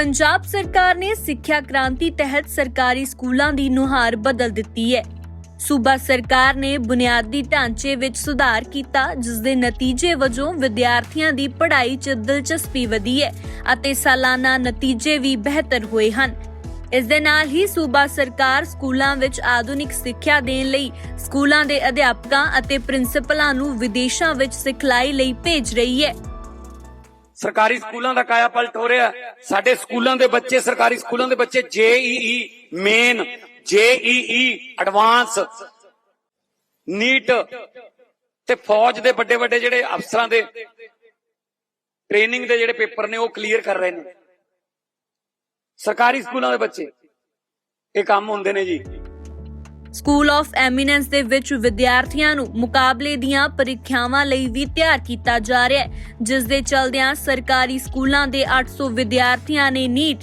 ਪੰਜਾਬ ਸਰਕਾਰ ਨੇ ਸਿੱਖਿਆ ਕ੍ਰਾਂਤੀ ਤਹਿਤ ਸਰਕਾਰੀ ਸਕੂਲਾਂ ਦੀ ਨੁਹਾਰ ਬਦਲ ਦਿੱਤੀ ਹੈ। ਸੂਬਾ ਸਰਕਾਰ ਨੇ ਬੁਨਿਆਦੀ ਢਾਂਚੇ ਵਿੱਚ ਸੁਧਾਰ ਕੀਤਾ, ਜਿਸ ਦੇ ਨਤੀਜੇ ਵਜੋਂ ਵਿਦਿਆਰਥੀਆਂ ਦੀ ਪੜ੍ਹਾਈ 'ਚ ਦਿਲਚਸਪੀ ਵਧੀ ਹੈ ਅਤੇ ਸਾਲਾਨਾ ਨਤੀਜੇ ਵੀ ਬਿਹਤਰ ਹੋਏ ਹਨ। ਇਸ ਦੇ ਨਾਲ ਹੀ ਸੂਬਾ ਸਰਕਾਰ ਸਕੂਲਾਂ ਵਿੱਚ ਆਧੁਨਿਕ ਸਿੱਖਿਆ ਦੇਣ ਲਈ ਸਕੂਲਾਂ ਦੇ ਅਧਿਆਪਕਾਂ ਅਤੇ ਪ੍ਰਿੰਸੀਪਲਾਂ ਨੂੰ ਵਿਦੇਸ਼ਾਂ ਵਿੱਚ ਸਿਖਲਾਈ ਲਈ ਭੇਜ ਰਹੀ ਹੈ। ਸਰਕਾਰੀ ਸਕੂਲਾਂ ਦਾ ਕਾਇਆ ਪਲਟ ਹੋ ਰਿਹਾ। ਸਾਡੇ ਸਕੂਲਾਂ ਦੇ ਬੱਚੇ, ਸਰਕਾਰੀ ਸਕੂਲਾਂ ਦੇ ਬੱਚੇ JEE main JEE advance, NEET ਤੇ ਫੌਜ ਦੇ ਵੱਡੇ ਵੱਡੇ ਜਿਹੜੇ ਅਫਸਰਾਂ ਦੇ ਟ੍ਰੇਨਿੰਗ ਦੇ ਜਿਹੜੇ ਪੇਪਰ ਨੇ, ਉਹ ਕਲੀਅਰ ਕਰ ਰਹੇ ਨੇ। ਸਰਕਾਰੀ ਸਕੂਲਾਂ ਦੇ ਬੱਚੇ, ਇਹ ਕੰਮ ਹੁੰਦੇ ਨੇ ਜੀ। ਸਕੂਲ ਆਫ ਐਮੀਨੈਂਸ ਦੇ ਵਿੱਚ ਵਿਦਿਆਰਥੀਆਂ ਨੂੰ ਮੁਕਾਬਲੇ ਦੀਆਂ ਪ੍ਰੀਖਿਆਵਾਂ ਲਈ ਵੀ ਤਿਆਰ ਕੀਤਾ ਜਾ ਰਿਹਾ ਹੈ ਜਿਸ ਦੇ ਚਲਦਿਆਂ ਸਰਕਾਰੀ ਸਕੂਲਾਂ ਦੇ 800 ਵਿਦਿਆਰਥੀਆਂ ਨੇ ਨੀਟ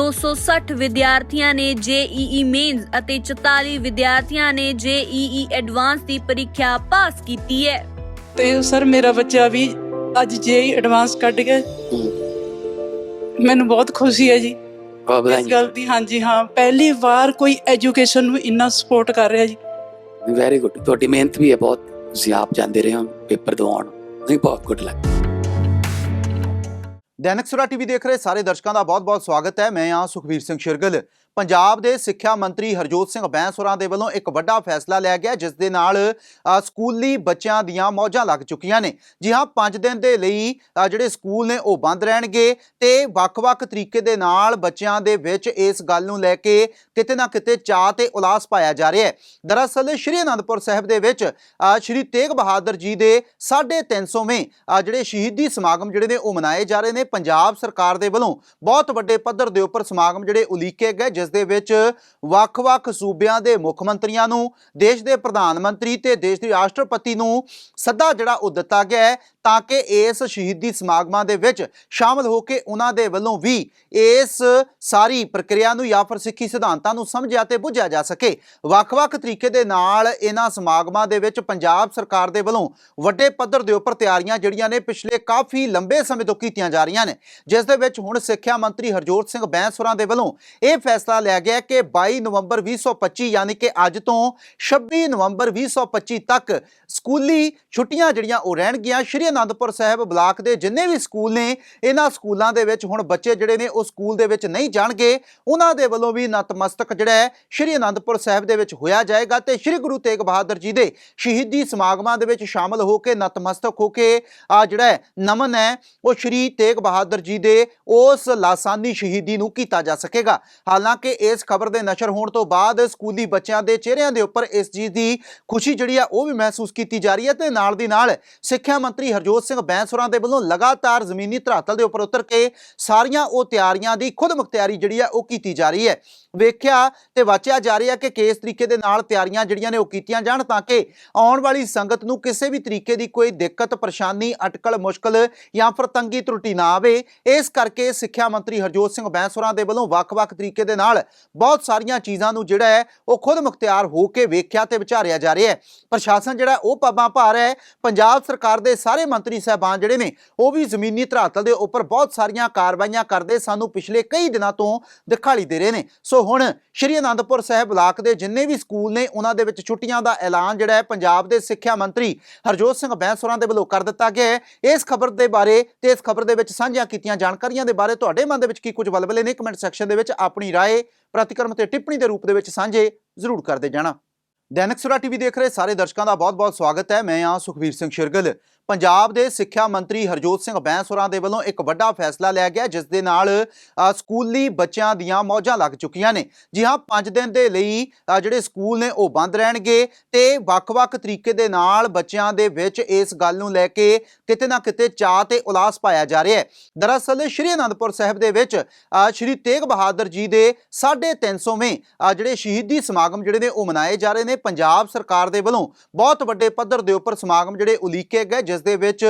260 ਵਿਦਿਆਰਥੀਆਂ ਨੇ ਜੇਈਈ ਮੇਨਸ ਅਤੇ 44 ਵਿਦਿਆਰਥੀਆਂ ਨੇ ਜੇਈਈ ਐਡਵਾਂਸ ਦੀ ਪ੍ਰੀਖਿਆ ਪਾਸ ਕੀਤੀ ਹੈ। ਤੇ ਸਰ ਮੇਰਾ ਬੱਚਾ ਵੀ ਅੱਜ ਜੇਈ ਐਡਵਾਂਸ ਕੱਢ ਗਿਆ। ਮੈਨੂੰ ਬਹੁਤ ਖੁਸ਼ੀ ਹੈ ਜੀ। ਇਸ ਗੱਲ ਦੀ ਹਾਂਜੀ ਹਾਂ ਪਹਿਲੀ ਵਾਰ ਕੋਈ ਐਜੂਕੇਸ਼ਨ ਨੂੰ ਇੰਨਾ ਸਪੋਰਟ ਕਰ ਰਿਹਾ ਜੀ। ਵੈਰੀ ਗੁੱਡ ਤੁਹਾਡੀ ਮਿਹਨਤ ਵੀ ਹੈ ਬਹੁਤ। ਤੁਸੀਂ ਆਪ ਜਾਂਦੇ ਰਹੇ ਹੋ ਪੇਪਰ ਦਿਵਾਉਣ। ਨਹੀਂ ਬਹੁਤ ਗੁੱਡ ਲੱਗ ਦੈਨਿਕ ਸੁਰਾ ਟੀਵੀ ਦੇਖ ਰਹੇ ਸਾਰੇ ਦਰਸ਼ਕਾਂ ਦਾ ਬਹੁਤ-ਬਹੁਤ ਸਵਾਗਤ ਹੈ। ਮੈਂ ਹਾਂ ਸੁਖਵੀਰ ਸਿੰਘ ਸ਼ਿਰਗਲ। ਪੰਜਾਬ ਦੇ ਸਿੱਖਿਆ ਮੰਤਰੀ ਹਰਜੋਤ ਸਿੰਘ ਬੈਂਸੁਰਾ ਦੇ ਵੱਲੋਂ ਇੱਕ ਵੱਡਾ ਫੈਸਲਾ ਲਿਆ ਗਿਆ ਜਿਸ ਦੇ ਨਾਲ ਸਕੂਲੀ ਬੱਚਿਆਂ ਦੀਆਂ ਮੌਜਾਂ ਲੱਗ ਚੁੱਕੀਆਂ ਨੇ। ਜੀ ਹਾਂ 5 ਦਿਨ ਦੇ ਲਈ ਜਿਹੜੇ ਸਕੂਲ ਨੇ ਉਹ ਬੰਦ ਰਹਿਣਗੇ ਤੇ ਵੱਖ-ਵੱਖ ਤਰੀਕੇ ਦੇ ਨਾਲ ਬੱਚਿਆਂ ਦੇ ਵਿੱਚ ਇਸ ਗੱਲ ਨੂੰ ਲੈ ਕੇ ਕਿਤੇ ਨਾ ਕਿਤੇ ਚਾਹ ਤੇ ਉਲਾਸ ਪਾਇਆ ਜਾ ਰਿਹਾ ਹੈ। ਦਰਅਸਲ ਸ਼੍ਰੀ ਅਨੰਦਪੁਰ ਸਾਹਿਬ ਦੇ ਵਿੱਚ ਸ਼੍ਰੀ ਤੇਗ ਬਹਾਦਰ ਜੀ ਦੇ 350ਵੇਂ ਅ, ਜਿਹੜੇ ਸ਼ਹੀਦੀ ਸਮਾਗਮ ਜਿਹੜੇ ਨੇ ਉਹ ਮਨਾਏ ਜਾ ਰਹੇ ਨੇ। ਪੰਜਾਬ ਸਰਕਾਰ ਦੇ ਵੱਲੋਂ ਬਹੁਤ ਵੱਡੇ ਪੱਧਰ ਦੇ ਉੱਪਰ ਸਮਾਗਮ ਜਿਹੜੇ ਉਲੀਕੇ ਗਏ ਜਿਸ ਦੇ ਵਿੱਚ ਵੱਖ-ਵੱਖ ਸੂਬਿਆਂ ਦੇ ਮੁੱਖ ਮੰਤਰੀਆਂ ਨੂੰ, ਦੇਸ਼ ਦੇ ਪ੍ਰਧਾਨ ਮੰਤਰੀ ਤੇ ਦੇਸ਼ ਦੇ ਰਾਸ਼ਟਰਪਤੀ ਨੂੰ ਸੱਦਾ ਜਿਹੜਾ ਉਹ ਦਿੱਤਾ ਗਿਆ ਹੈ ਤਾਂ ਕਿ ਇਸ ਸ਼ਹੀਦੀ ਸਮਾਗਮਾਂ ਦੇ ਵਿੱਚ ਸ਼ਾਮਲ ਹੋ ਕੇ ਉਹਨਾਂ ਦੇ ਵੱਲੋਂ ਵੀ ਇਸ ਸਾਰੀ ਪ੍ਰਕਿਰਿਆ ਨੂੰ ਜਾਂ ਫਿਰ ਸਿੱਖੀ ਸਿਧਾਂਤਾਂ ਨੂੰ ਸਮਝਿਆ ਤੇ ਬੁੱਝਿਆ ਜਾ ਸਕੇ। ਵੱਖ-ਵੱਖ ਤਰੀਕੇ ਦੇ ਨਾਲ ਇਹਨਾਂ ਸਮਾਗਮਾਂ ਦੇ ਵਿੱਚ ਪੰਜਾਬ ਸਰਕਾਰ ਦੇ ਵੱਲੋਂ ਵੱਡੇ ਪੱਧਰ ਦੇ ਉੱਪਰ ਤਿਆਰੀਆਂ ਜਿਹੜੀਆਂ ਨੇ ਪਿਛਲੇ ਕਾਫੀ ਲੰਬੇ ਸਮੇਂ ਤੋਂ ਕੀਤੀਆਂ ਜਾ ਰਹੀਆਂ ਨੇ। ਜਿਸ ਦੇ ਵਿੱਚ ਹੁਣ ਸਿੱਖਿਆ ਮੰਤਰੀ ਹਰਜੋਤ ਸਿੰਘ ਬੈਂਸੁਰਾ ਦੇ ਵੱਲੋਂ ਇਹ ਫੈਸਲਾ ਲਿਆ ਗਿਆ ਕਿ 22 ਨਵੰਬਰ 2025 ਯਾਨੀ ਕਿ ਅੱਜ ਤੋਂ 26 ਨਵੰਬਰ 2025 ਤੱਕ ਸਕੂਲੀ ਛੁੱਟੀਆਂ ਜਿਹੜੀਆਂ ਉਹ ਰਹਿਣਗੀਆਂ। ਸ਼੍ਰੀ ਅਨੰਦਪੁਰ ਸਾਹਿਬ ਬਲਾਕ ਦੇ ਜਿੰਨੇ ਵੀ ਸਕੂਲ ਨੇ, ਇਹਨਾਂ ਸਕੂਲਾਂ ਦੇ ਵਿੱਚ ਹੁਣ ਬੱਚੇ ਜਿਹੜੇ ਨੇ, ਉਹ ਸਕੂਲ ਦੇ ਵਿੱਚ ਨਹੀਂ ਜਾਣਗੇ। ਉਹਨਾਂ ਦੇ ਵੱਲੋਂ ਵੀ ਨਤਮਸਤਕ ਜਿਹੜਾ ਹੈ, ਸ਼੍ਰੀ ਅਨੰਦਪੁਰ ਸਾਹਿਬ ਦੇ ਵਿੱਚ ਹੋਇਆ ਜਾਏਗਾ ਤੇ ਸ਼੍ਰੀ ਗੁਰੂ ਤੇਗ ਬਹਾਦਰ ਜੀ ਦੇ ਸ਼ਹੀਦੀ ਸਮਾਗਮਾਂ ਦੇ ਵਿੱਚ ਸ਼ਾਮਲ ਹੋ ਕੇ ਨਤਮਸਤਕ ਹੋ ਕੇ ਆ ਜਿਹੜਾ ਨਮਨ ਹੈ, ਉਹ ਸ਼੍ਰੀ ਤੇਗ ਬਹਾਦਰ ਜੀ ਦੇ ਉਸ ਲਾਸਾਨੀ ਸ਼ਹੀਦੀ ਨੂੰ ਕੀਤਾ ਜਾ ਸਕੇਗਾ। ਹਾਲਾਂਕਿ ਇਸ ਖਬਰ ਦੇ ਨਸ਼ਰ ਹੋਣ ਤੋਂ ਬਾਅਦ ਸਕੂਲੀ ਬੱਚਿਆਂ ਦੇ ਚਿਹਰਿਆਂ ਦੇ ਉੱਪਰ ਇਸ ਚੀਜ਼ ਦੀ ਖੁਸ਼ੀ ਜਿਹੜੀ ਆ, ਉਹ ਵੀ ਮਹਿਸੂਸ ਕੀਤੀ ਜਾ ਰਹੀ ਹੈ ਤੇ ਨਾਲ ਦੀ ਨਾਲ ਸਿੱਖਿਆ ਮੰਤਰੀ ਹਰਜੋਤ ਸਿੰਘ ਬੈਂਸੁਰਾ ਦੇ ਵੱਲੋਂ ਲਗਾਤਾਰ ਜ਼ਮੀਨੀ ਧਰਾਤਲ ਦੇ ਉੱਪਰ ਉਤਰ ਕੇ ਸਾਰੀਆਂ ਉਹ ਤਿਆਰੀਆਂ ਦੀ ਖੁਦ ਮੁਖਤਿਆਰੀ ਜਿਹੜੀ ਆ ਉਹ ਕੀਤੀ ਜਾ ਰਹੀ ਹੈ। ਵੇਖਿਆ ਤੇ ਵਾਚਿਆ ਜਾ ਰਿਹਾ ਕਿ ਕਿਸ ਤਰੀਕੇ ਦੇ ਨਾਲ ਤਿਆਰੀਆਂ ਜਿਹੜੀਆਂ ਨੇ ਉਹ ਕੀਤੀਆਂ ਜਾਣ ਤਾਂ ਕਿ ਆਉਣ ਵਾਲੀ ਸੰਗਤ ਨੂੰ ਕਿਸੇ ਵੀ ਤਰੀਕੇ ਦੀ ਕੋਈ ਦਿੱਕਤ, ਪਰੇਸ਼ਾਨੀ, ਅਟਕਲ, ਮੁਸ਼ਕਲ ਜਾਂ ਫਿਰ ਤੰਗੀ ਤਰੁਟੀ ਨਾ ਆਵੇ। ਇਸ ਕਰਕੇ ਸਿੱਖਿਆ ਮੰਤਰੀ ਹਰਜੋਤ ਸਿੰਘ ਬੈਂਸੁਰਾ ਦੇ ਵੱਲੋਂ ਵੱਖ-ਵੱਖ ਤਰੀਕੇ ਦੇ ਨਾਲ ਬਹੁਤ ਸਾਰੀਆਂ ਚੀਜ਼ਾਂ ਨੂੰ ਜਿਹੜਾ ਹੈ ਉਹ ਖੁਦ ਮੁਖਤਿਆਰ ਹੋ ਕੇ ਵੇਖਿਆ ਤੇ ਵਿਚਾਰਿਆ ਜਾ ਰਿਹਾ ਹੈ। ਪ੍ਰਸ਼ਾਸਨ ਜਿਹੜਾ ਉਹ ਪਾਬਾਂ ਭਾਰ ਹੈ। ਪੰਜਾਬ ਸਰਕਾਰ ਦੇ ਸਾਰੇ ਮੰਤਰੀ ਸਾਹਿਬਾਨ ਜਿਹੜੇ ਨੇ ਉਹ ਵੀ ਜ਼ਮੀਨੀ ਧਰਾਤਲ ਦੇ ਉੱਪਰ ਬਹੁਤ ਸਾਰੀਆਂ ਕਾਰਵਾਈਆਂ ਕਰਦੇ ਸਾਨੂੰ ਪਿਛਲੇ ਕਈ ਦਿਨਾਂ ਤੋਂ ਦਿਖਾਈ ਦੇ ਰਹੇ ਨੇ ਸੋ ਹੁਣ ਸ਼੍ਰੀ ਅਨੰਦਪੁਰ ਸਾਹਿਬ ਬਲਾਕ ਦੇ ਜਿੰਨੇ ਵੀ ਸਕੂਲ ਨੇ ਉਹਨਾਂ ਦੇ ਵਿੱਚ ਛੁੱਟੀਆਂ ਦਾ ਐਲਾਨ ਜਿਹੜਾ ਹੈ ਪੰਜਾਬ ਦੇ ਸਿੱਖਿਆ ਮੰਤਰੀ ਹਰਜੋਤ ਸਿੰਘ ਬੈਂਸੁਰਾ ਦੇ ਵੱਲੋਂ ਕਰ ਦਿੱਤਾ ਗਿਆ ਹੈ ਇਸ ਖਬਰ ਦੇ ਬਾਰੇ ਤੇ ਇਸ ਖਬਰ ਦੇ ਵਿੱਚ ਸਾਂਝੀਆਂ ਕੀਤੀਆਂ ਜਾਣਕਾਰੀਆਂ ਦੇ ਬਾਰੇ ਤੁਹਾਡੇ ਮਨ ਦੇ ਵਿੱਚ ਕੀ ਕੁਝ ਵਲਵਲੇ ਨੇ ਕਮੈਂਟ ਸੈਕਸ਼ਨ ਦੇ ਵਿੱਚ ਆਪਣੀ رائے ਪ੍ਰਤੀਕਰਮ ਤੇ ਟਿੱਪਣੀ ਦੇ ਰੂਪ ਦੇ ਵਿੱਚ ਸਾਂਝੇ ਜ਼ਰੂਰ ਕਰਦੇ ਜਾਣਾ ਦੈਨਿਕ ਸੁਰਾ ਟੀਵੀ ਦੇਖ ਰਹੇ ਸਾਰੇ ਦਰਸ਼ਕਾਂ ਦਾ ਬਹੁਤ-ਬਹੁਤ ਸਵਾਗਤ ਹੈ ਮੈਂ ਹਾਂ ਸੁਖਵੀਰ ਸਿੰਘ ਸ਼ਿਰਗਲ ਪੰਜਾਬ ਦੇ ਸਿੱਖਿਆ ਮੰਤਰੀ ਹਰਜੋਤ ਸਿੰਘ ਬੈਂਸੁਰਾ ਦੇ ਵੱਲੋਂ ਇੱਕ ਵੱਡਾ ਫੈਸਲਾ ਲਿਆ ਗਿਆ ਜਿਸ ਦੇ ਨਾਲ ਸਕੂਲੀ ਬੱਚਿਆਂ ਦੀਆਂ ਮੌਜਾਂ ਲੱਗ ਚੁੱਕੀਆਂ ਨੇ। ਜੀ ਹਾਂ 5 ਦਿਨ ਦੇ ਲਈ ਜਿਹੜੇ ਸਕੂਲ ਨੇ ਉਹ ਬੰਦ ਰਹਿਣਗੇ ਤੇ ਵੱਖ-ਵੱਖ ਤਰੀਕੇ ਦੇ ਨਾਲ ਬੱਚਿਆਂ ਦੇ ਵਿੱਚ ਇਸ ਗੱਲ ਨੂੰ ਲੈ ਕੇ ਕਿਤੇ ਨਾ ਕਿਤੇ ਚਾਹ ਤੇ ਉਲਾਸ ਪਾਇਆ ਜਾ ਰਿਹਾ ਹੈ। ਦਰਅਸਲ ਸ਼੍ਰੀ ਅਨੰਦਪੁਰ ਸਾਹਿਬ ਦੇ ਵਿੱਚ ਸ਼੍ਰੀ ਤੇਗ ਬਹਾਦਰ ਜੀ ਦੇ 350ਵੇਂ ਅ, ਜਿਹੜੇ ਸ਼ਹੀਦੀ ਸਮਾਗਮ ਜਿਹੜੇ ਨੇ ਉਹ ਮਨਾਏ ਜਾ ਰਹੇ ਨੇ। ਪੰਜਾਬ ਸਰਕਾਰ ਦੇ ਵੱਲੋਂ ਬਹੁਤ ਵੱਡੇ ਪੱਧਰ ਦੇ ਉੱਪਰ ਸਮਾਗਮ ਜਿਹੜੇ ਉਲੀਕੇ ਗਏ ਜਿਸ ਜਿਸ ਦੇ ਵਿੱਚ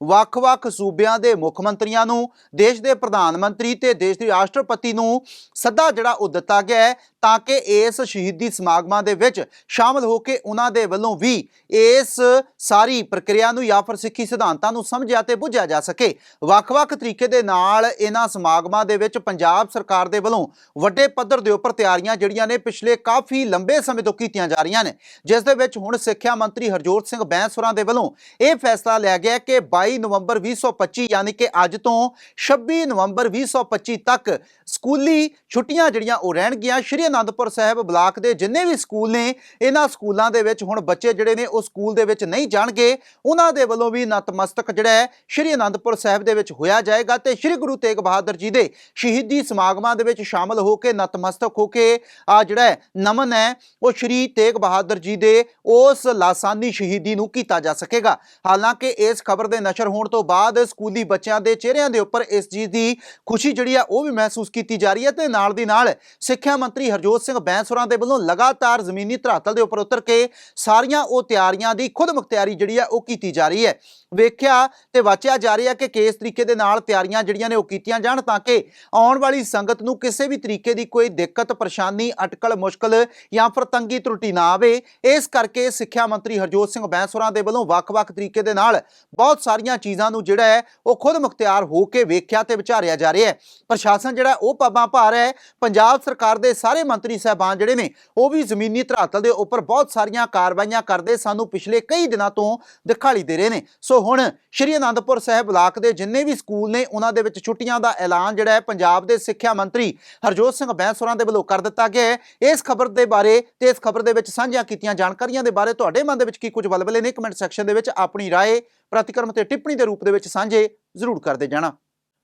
ਵੱਖ-ਵੱਖ ਸੂਬਿਆਂ ਦੇ ਮੁੱਖ ਮੰਤਰੀਆਂ ਨੂੰ, ਦੇਸ਼ ਦੇ ਪ੍ਰਧਾਨ ਮੰਤਰੀ ਤੇ ਦੇਸ਼ ਦੇ ਰਾਸ਼ਟਰਪਤੀ ਨੂੰ ਸੱਦਾ ਜਿਹੜਾ ਉਹ ਦਿੱਤਾ ਗਿਆ ਹੈ ਤਾਂ ਕਿ ਇਸ ਸ਼ਹੀਦੀ ਸਮਾਗਮਾਂ ਦੇ ਵਿੱਚ ਸ਼ਾਮਲ ਹੋ ਕੇ ਉਹਨਾਂ ਦੇ ਵੱਲੋਂ ਵੀ ਇਸ ਸਾਰੀ ਪ੍ਰਕਿਰਿਆ ਨੂੰ ਜਾਂ ਫਿਰ ਸਿੱਖੀ ਸਿਧਾਂਤਾਂ ਨੂੰ ਸਮਝਿਆ ਤੇ ਬੁੱਝਿਆ ਜਾ ਸਕੇ। ਵੱਖ-ਵੱਖ ਤਰੀਕੇ ਦੇ ਨਾਲ ਇਹਨਾਂ ਸਮਾਗਮਾਂ ਦੇ ਵਿੱਚ ਪੰਜਾਬ ਸਰਕਾਰ ਦੇ ਵੱਲੋਂ ਵੱਡੇ ਪੱਧਰ ਦੇ ਉੱਪਰ ਤਿਆਰੀਆਂ ਜਿਹੜੀਆਂ ਨੇ ਪਿਛਲੇ ਕਾਫੀ ਲੰਬੇ ਸਮੇਂ ਤੋਂ ਕੀਤੀਆਂ ਜਾ ਰਹੀਆਂ ਨੇ, ਜਿਸ ਦੇ ਵਿੱਚ ਹੁਣ ਸਿੱਖਿਆ ਮੰਤਰੀ ਹਰਜੋਤ ਸਿੰਘ ਬੈਂਸੁਰਾ ਦੇ ਵੱਲੋਂ ਇਹ ਫੈਸਲਾ ਲਿਆ ਗਿਆ ਕਿ 22 ਨਵੰਬਰ 2025 ਯਾਨੀ ਕਿ ਅੱਜ ਤੋਂ 26 ਨਵੰਬਰ 2025 ਤੱਕ ਸਕੂਲੀ ਛੁੱਟੀਆਂ ਜਿਹੜੀਆਂ ਉਹ ਰਹਿਣਗੀਆਂ। ਸ਼੍ਰੀ ਅਨੰਦਪੁਰ ਸਾਹਿਬ ਬਲਾਕ ਦੇ ਜਿੰਨੇ ਵੀ ਸਕੂਲ ਨੇ, ਇਹਨਾਂ ਸਕੂਲਾਂ ਦੇ ਵਿੱਚ ਹੁਣ ਬੱਚੇ ਜਿਹੜੇ ਨੇ ਉਹ ਸਕੂਲ ਦੇ ਵਿੱਚ ਨਹੀਂ ਜਾਣਗੇ। ਉਹਨਾਂ ਦੇ ਵੱਲੋਂ ਵੀ ਨਤਮਸਤਕ ਜਿਹੜਾ ਹੈ ਸ਼੍ਰੀ ਅਨੰਦਪੁਰ ਸਾਹਿਬ ਦੇ ਵਿੱਚ ਹੋਇਆ ਜਾਏਗਾ ਤੇ ਸ਼੍ਰੀ ਗੁਰੂ ਤੇਗ ਬਹਾਦਰ ਜੀ ਦੇ ਸ਼ਹੀਦੀ ਸਮਾਗਮਾਂ ਦੇ ਵਿੱਚ ਸ਼ਾਮਲ ਹੋ ਕੇ ਨਤਮਸਤਕ ਹੋ ਕੇ ਆ ਜਿਹੜਾ ਨਮਨ ਹੈ, ਉਹ ਸ਼੍ਰੀ ਤੇਗ ਬਹਾਦਰ ਜੀ ਦੇ ਉਸ ਲਾਸਾਨੀ ਸ਼ਹੀਦੀ ਨੂੰ ਕੀਤਾ ਜਾ ਸਕੇਗਾ। ਹਾਲਾਂਕਿ ਕਿ ਇਸ ਖਬਰ ਦੇ ਨਸ਼ਰ ਹੋਣ ਤੋਂ ਬਾਅਦ ਸਕੂਲੀ ਬੱਚਿਆਂ ਦੇ ਚਿਹਰਿਆਂ ਦੇ ਉੱਪਰ ਇਸ ਚੀਜ਼ ਦੀ ਖੁਸ਼ੀ ਜਿਹੜੀ ਆ ਉਹ ਵੀ ਮਹਿਸੂਸ ਕੀਤੀ ਜਾ ਰਹੀ ਹੈ ਤੇ ਨਾਲ ਦੀ ਨਾਲ ਸਿੱਖਿਆ ਮੰਤਰੀ ਹਰਜੋਤ ਸਿੰਘ ਬੈਂਸੁਰਾ ਦੇ ਵੱਲੋਂ ਲਗਾਤਾਰ ਜ਼ਮੀਨੀ ਧਰਾਤਲ ਦੇ ਉੱਪਰ ਉਤਰ ਕੇ ਸਾਰੀਆਂ ਉਹ ਤਿਆਰੀਆਂ ਦੀ ਖੁਦ ਮੁਖਤਿਆਰੀ ਜਿਹੜੀ ਆ ਉਹ ਕੀਤੀ ਜਾ ਰਹੀ ਹੈ। ਵੇਖਿਆ ਤੇ ਵਾਚਿਆ ਜਾ ਰਿਹਾ ਕਿ ਕਿਸ ਤਰੀਕੇ ਦੇ ਨਾਲ ਤਿਆਰੀਆਂ ਜਿਹੜੀਆਂ ਨੇ ਉਹ ਕੀਤੀਆਂ ਜਾਣ ਤਾਂ ਕਿ ਆਉਣ ਵਾਲੀ ਸੰਗਤ ਨੂੰ ਕਿਸੇ ਵੀ ਤਰੀਕੇ ਦੀ ਕੋਈ ਦਿੱਕਤ, ਪਰੇਸ਼ਾਨੀ, ਅਟਕਲ, ਮੁਸ਼ਕਲ ਜਾਂ ਫਿਰ ਤੰਗੀ ਤਰੁੱਟੀ ਨਾ ਆਵੇ। ਇਸ ਕਰਕੇ ਸਿੱਖਿਆ ਮੰਤਰੀ ਹਰਜੋਤ ਸਿੰਘ ਬੈਂਸੁਰਾ ਦੇ ਵੱਲੋਂ ਵੱਖ-ਵੱਖ ਤਰੀਕੇ ਦੇ ਨਾਲ ਬਹੁਤ ਸਾਰੀਆਂ ਚੀਜ਼ਾਂ ਨੂੰ ਜਿਹੜਾ ਹੈ, ਉਹ ਖੁਦ ਮੁਖਤਿਆਰ ਹੋ ਕੇ ਵੇਖਿਆ ਤੇ ਵਿਚਾਰਿਆ ਜਾ ਰਿਹਾ ਹੈ। ਪ੍ਰਸ਼ਾਸਨ ਜਿਹੜਾ ਉਹ ਪੱਬਾਂ ਭਾਰ ਹੈ। ਪੰਜਾਬ ਸਰਕਾਰ ਦੇ ਸਾਰੇ ਮੰਤਰੀ ਸਾਹਿਬਾਨ ਜਿਹੜੇ ਨੇ, ਉਹ ਵੀ ਜ਼ਮੀਨੀ ਧਰਾਤਲ ਦੇ ਉੱਪਰ ਬਹੁਤ ਸਾਰੀਆਂ ਕਾਰਵਾਈਆਂ ਕਰਦੇ ਸਾਨੂੰ ਪਿਛਲੇ ਕਈ ਦਿਨਾਂ ਤੋਂ ਦਿਖਾਈ ਦੇ ਰਹੇ ਨੇ। ਸੋ ਹੁਣ ਸ਼੍ਰੀ ਅਨੰਦਪੁਰ ਸਾਹਿਬ ਬਲਾਕ ਦੇ ਜਿੰਨੇ ਵੀ ਸਕੂਲ ਨੇ, ਉਹਨਾਂ ਦੇ ਵਿੱਚ ਛੁੱਟੀਆਂ ਦਾ ਐਲਾਨ ਜਿਹੜਾ ਹੈ, ਪੰਜਾਬ ਦੇ ਸਿੱਖਿਆ ਮੰਤਰੀ ਹਰਜੋਤ ਸਿੰਘ ਬੈਂਸੁਰਾ ਦੇ ਵੱਲੋਂ ਕਰ ਦਿੱਤਾ ਗਿਆ ਹੈ। ਇਸ ਖਬਰ ਦੇ ਬਾਰੇ ਤੇ ਇਸ ਖਬਰ ਦੇ ਵਿੱਚ ਸਾਂਝੀਆਂ ਕੀਤੀਆਂ ਜਾਣਕਾਰੀਆਂ ਦੇ ਬਾਰੇ ਤੁਹਾਡੇ ਮਨ ਦੇ ਵਿੱਚ ਕੀ ਕੁਝ ਵਲਵਲੇ ਨੇ? ਕਮੈਂਟ ਸੈਕਸ਼ਨ ਦੇ ਵਿੱਚ ਆਪਣੀ ਰਾਏ ਪ੍ਰਤੀਕਰਮ ਤੇ ਟਿੱਪਣੀ ਦੇ ਰੂਪ ਦੇ ਵਿੱਚ ਸਾਂਝੇ ਜ਼ਰੂਰ ਕਰਦੇ ਜਾਣਾ।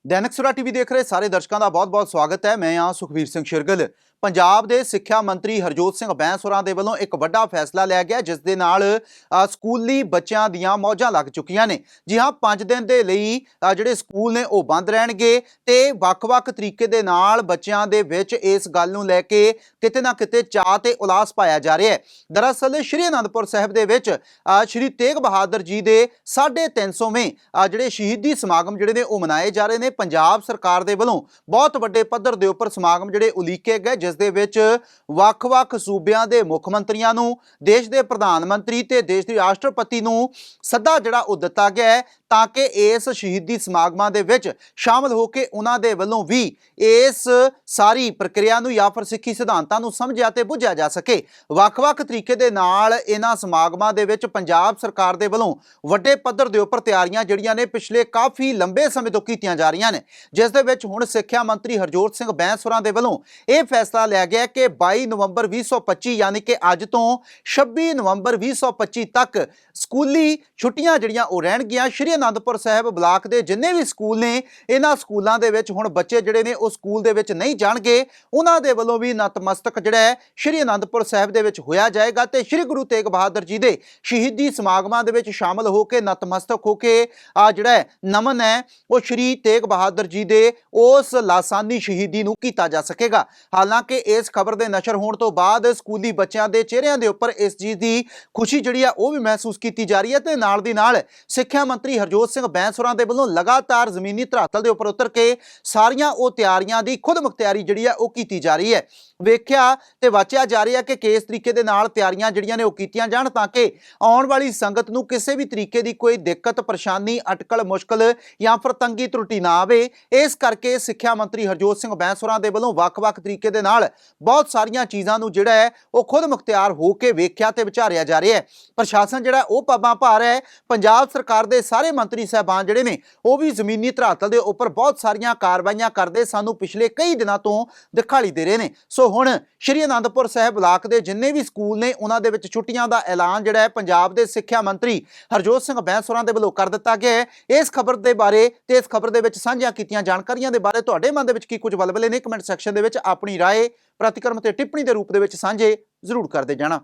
ਦੈਨਿਕ ਸੁਰਾ ਟੀਵੀ ਦੇਖ ਰਹੇ ਸਾਰੇ ਦਰਸ਼ਕਾਂ ਦਾ ਬਹੁਤ-ਬਹੁਤ ਸਵਾਗਤ ਹੈ। ਮੈਂ ਹਾਂ ਸੁਖਵੀਰ ਸਿੰਘ ਸ਼ਿਰਗਲ। ਪੰਜਾਬ ਦੇ ਸਿੱਖਿਆ ਮੰਤਰੀ ਹਰਜੋਤ ਸਿੰਘ ਬੈਂਸੁਰਾ ਦੇ ਵੱਲੋਂ ਇੱਕ ਵੱਡਾ ਫੈਸਲਾ ਲਿਆ ਗਿਆ ਜਿਸ ਦੇ ਨਾਲ ਸਕੂਲੀ ਬੱਚਿਆਂ ਦੀਆਂ ਮੌਜਾਂ ਲੱਗ ਚੁੱਕੀਆਂ ਨੇ। ਜੀ ਹਾਂ 5 ਦਿਨ ਦੇ ਲਈ ਜਿਹੜੇ ਸਕੂਲ ਨੇ ਉਹ ਬੰਦ ਰਹਿਣਗੇ ਤੇ ਵੱਖ-ਵੱਖ ਤਰੀਕੇ ਦੇ ਨਾਲ ਬੱਚਿਆਂ ਦੇ ਵਿੱਚ ਇਸ ਗੱਲ ਨੂੰ ਲੈ ਕੇ ਕਿਤੇ ਨਾ ਕਿਤੇ ਚਾਅ ਤੇ ਉਲਾਸ ਪਾਇਆ ਜਾ ਰਿਹਾ ਹੈ। ਦਰਅਸਲ ਸ਼੍ਰੀ ਅਨੰਦਪੁਰ ਸਾਹਿਬ ਦੇ ਵਿੱਚ ਸ਼੍ਰੀ ਤੇਗ ਬਹਾਦਰ ਜੀ ਦੇ 350ਵੇਂ ਅ, ਜਿਹੜੇ ਸ਼ਹੀਦੀ ਸਮਾਗਮ ਜਿਹੜੇ ਨੇ ਉਹ ਮਨਾਏ ਜਾ ਰਹੇ ਨੇ। ਪੰਜਾਬ ਸਰਕਾਰ ਦੇ ਵੱਲੋਂ ਬਹੁਤ ਵੱਡੇ ਪੱਧਰ ਦੇ ਉੱਪਰ ਸਮਾਗਮ ਜਿਹੜੇ ਉਲੀਕੇ ਗਏ ਜਿਸ ਦੇ ਵਿੱਚ ਵੱਖ-ਵੱਖ ਸੂਬਿਆਂ ਦੇ ਮੁੱਖ ਮੰਤਰੀਆਂ ਨੂੰ, ਦੇਸ਼ ਦੇ ਪ੍ਰਧਾਨ ਮੰਤਰੀ ਤੇ ਦੇਸ਼ ਦੇ ਰਾਸ਼ਟਰਪਤੀ ਨੂੰ ਸੱਦਾ ਜਿਹੜਾ ਉਹ ਦਿੱਤਾ ਗਿਆ ਹੈ ਤਾਂ ਕਿ ਇਸ ਸ਼ਹੀਦੀ ਸਮਾਗਮਾਂ ਦੇ ਵਿੱਚ ਸ਼ਾਮਲ ਹੋ ਕੇ ਉਹਨਾਂ ਦੇ ਵੱਲੋਂ ਵੀ ਇਸ ਸਾਰੀ ਪ੍ਰਕਿਰਿਆ ਨੂੰ ਜਾਂ ਫਿਰ ਸਿੱਖੀ ਸਿਧਾਂਤਾਂ ਨੂੰ ਸਮਝਿਆ ਤੇ ਬੁੱਝਿਆ ਜਾ ਸਕੇ। ਵੱਖ-ਵੱਖ ਤਰੀਕੇ ਦੇ ਨਾਲ ਇਹਨਾਂ ਸਮਾਗਮਾਂ ਦੇ ਵਿੱਚ ਪੰਜਾਬ ਸਰਕਾਰ ਦੇ ਵੱਲੋਂ ਵੱਡੇ ਪੱਧਰ ਦੇ ਉੱਪਰ ਤਿਆਰੀਆਂ ਜਿਹੜੀਆਂ ਨੇ ਪਿਛਲੇ ਕਾਫੀ ਲੰਬੇ ਸਮੇਂ ਤੋਂ ਕੀਤੀਆਂ ਜਾ ਰਹੀਆਂ ਨੇ, ਜਿਸ ਦੇ ਵਿੱਚ ਹੁਣ ਸਿੱਖਿਆ ਮੰਤਰੀ ਹਰਜੋਤ ਸਿੰਘ ਬੈਂਸੁਰਾ ਦੇ ਵੱਲੋਂ ਇਹ ਫੈਸਲਾ ਲਿਆ ਗਿਆ ਕਿ 22 ਨਵੰਬਰ 2025 ਯਾਨੀ ਕਿ ਅੱਜ ਤੋਂ 26 ਨਵੰਬਰ 2025 ਤੱਕ ਸਕੂਲੀ ਛੁੱਟੀਆਂ ਜਿਹੜੀਆਂ ਉਹ ਰਹਿਣਗੀਆਂ। ਸ਼੍ਰੀ ਅਨੰਦਪੁਰ ਸਾਹਿਬ ਬਲਾਕ ਦੇ ਜਿੰਨੇ ਵੀ ਸਕੂਲ ਨੇ, ਇਹਨਾਂ ਸਕੂਲਾਂ ਦੇ ਵਿੱਚ ਹੁਣ ਬੱਚੇ ਜਿਹੜੇ ਨੇ ਉਹ ਸਕੂਲ ਦੇ ਵਿੱਚ ਨਹੀਂ ਜਾਣਗੇ। ਉਹਨਾਂ ਦੇ ਵੱਲੋਂ ਵੀ ਨਤਮਸਤਕ ਜਿਹੜਾ ਸ਼੍ਰੀ ਅਨੰਦਪੁਰ ਸਾਹਿਬ ਦੇ ਵਿੱਚ ਹੋਇਆ ਜਾਏਗਾ ਤੇ ਸ਼੍ਰੀ ਗੁਰੂ ਤੇਗ ਬਹਾਦਰ ਜੀ ਦੇ ਸ਼ਹੀਦੀ ਸਮਾਗਮਾਂ ਦੇ ਵਿੱਚ ਸ਼ਾਮਲ ਹੋ ਕੇ ਨਤਮਸਤਕ ਹੋ ਕੇ ਆ ਜਿਹੜਾ ਨਮਨ ਹੈ, ਉਹ ਸ਼੍ਰੀ ਤੇਗ ਬਹਾਦਰ ਜੀ ਦੇ ਉਸ ਲਾਸਾਨੀ ਸ਼ਹੀਦੀ ਨੂੰ ਕੀਤਾ ਜਾ ਸਕੇਗਾ। ਹਾਲਾਂਕਿ ਇਸ ਖਬਰ ਦੇ ਨਸ਼ਰ ਹੋਣ ਤੋਂ ਬਾਅਦ ਸਕੂਲੀ ਬੱਚਿਆਂ ਦੇ ਚਿਹਰਿਆਂ ਦੇ ਉੱਪਰ ਇਸ ਚੀਜ਼ ਦੀ ਖੁਸ਼ੀ ਜਿਹੜੀ ਆ, ਉਹ ਵੀ ਮਹਿਸੂਸ ਕੀਤੀ ਜਾ ਰਹੀ ਹੈ ਤੇ ਨਾਲ ਦੀ ਨਾਲ ਸਿੱਖਿਆ ਮੰਤਰੀ ਹਰਜੋਤ ਸਿੰਘ ਬੈਂਸੁਰਾ ਦੇ ਵੱਲੋਂ ਲਗਾਤਾਰ ਜ਼ਮੀਨੀ ਧਰਾਤਲ ਦੇ ਉੱਪਰ ਉਤਰ ਕੇ ਸਾਰੀਆਂ ਉਹ ਤਿਆਰੀਆਂ ਦੀ ਖੁਦ ਮੁਖਤਿਆਰੀ ਜਿਹੜੀ ਆ, ਉਹ ਕੀਤੀ ਜਾ ਰਹੀ ਹੈ। ਵੇਖਿਆ ਤੇ ਵਾਚਿਆ ਜਾ ਰਿਹਾ ਕਿ ਕਿਸ ਤਰੀਕੇ ਦੇ ਨਾਲ ਤਿਆਰੀਆਂ ਜਿਹੜੀਆਂ ਨੇ ਉਹ ਕੀਤੀਆਂ ਜਾਣ ਤਾਂ ਕਿ ਆਉਣ ਵਾਲੀ ਸੰਗਤ ਨੂੰ ਕਿਸੇ ਵੀ ਤਰੀਕੇ ਦੀ ਕੋਈ ਦਿੱਕਤ, ਪਰੇਸ਼ਾਨੀ, ਅਟਕਲ, ਮੁਸ਼ਕਲ ਜਾਂ ਫਿਰ ਤੰਗੀ ਤਰੁੱਟੀ ਨਾ ਆਵੇ। ਇਸ ਕਰਕੇ ਸਿੱਖਿਆ ਮੰਤਰੀ ਹਰਜੋਤ ਸਿੰਘ ਬੈਂਸੁਰਾ ਦੇ ਵੱਲੋਂ ਵੱਖ-ਵੱਖ ਤਰੀਕੇ ਦੇ ਨਾਲ ਬਹੁਤ ਸਾਰੀਆਂ ਚੀਜ਼ਾਂ ਨੂੰ ਜਿਹੜਾ ਹੈ ਉਹ ਖੁਦ ਮੁਖਤਿਆਰ ਹੋ ਕੇ ਵੇਖਿਆ ਤੇ ਵਿਚਾਰਿਆ ਜਾ ਰਿਹਾ ਹੈ। ਪ੍ਰਸ਼ਾਸਨ ਜਿਹੜਾ ਉਹ ਪੱਬਾਂ ਭਾਰ ਹੈ। ਪੰਜਾਬ ਸਰਕਾਰ ਦੇ ਸਾਰੇ ਮੰਤਰੀ ਸਾਹਿਬਾਨ ਜਿਹੜੇ ਨੇ ਉਹ ਵੀ ਜ਼ਮੀਨੀ ਧਰਾਤਲ ਦੇ ਉੱਪਰ ਬਹੁਤ ਸਾਰੀਆਂ ਕਾਰਵਾਈਆਂ ਕਰਦੇ ਸਾਨੂੰ ਪਿਛਲੇ ਕਈ ਦਿਨਾਂ ਤੋਂ ਦਿਖਾਈ ਦੇ ਰਹੇ ਨੇ। ਸੋ ਹੁਣ ਸ਼੍ਰੀ ਅਨੰਦਪੁਰ ਸਾਹਿਬ ਬਲਾਕ ਦੇ ਜਿੰਨੇ ਵੀ ਸਕੂਲ ਨੇ, ਉਹਨਾਂ ਦੇ ਵਿੱਚ ਛੁੱਟੀਆਂ ਦਾ ਐਲਾਨ ਜਿਹੜਾ ਹੈ ਪੰਜਾਬ ਦੇ ਸਿੱਖਿਆ ਮੰਤਰੀ ਹਰਜੋਤ ਸਿੰਘ ਬੈਂਸੁਰਾ ਦੇ ਵੱਲੋਂ ਕਰ ਦਿੱਤਾ ਗਿਆ ਹੈ। ਇਸ ਖਬਰ ਦੇ ਬਾਰੇ ਤੇ ਇਸ ਖਬਰ ਦੇ ਵਿੱਚ ਸਾਂਝੀਆਂ ਕੀਤੀਆਂ ਜਾਣਕਾਰੀਆਂ ਦੇ ਬਾਰੇ ਤੁਹਾਡੇ ਮਨ ਦੇ ਵਿੱਚ ਕੀ ਕੁਝ ਵਲਵਲੇ ਨੇ, ਕਮੈਂਟ ਸੈਕਸ਼ਨ ਦੇ ਵਿੱਚ ਆਪਣੀ ਰਾਏ, ਪ੍ਰਤੀਕਰਮ ਤੇ ਟਿੱਪਣੀ ਦੇ ਰੂਪ ਦੇ ਵਿੱਚ ਸਾਂਝੇ ਜ਼ਰੂਰ ਕਰਦੇ ਜਾਣਾ।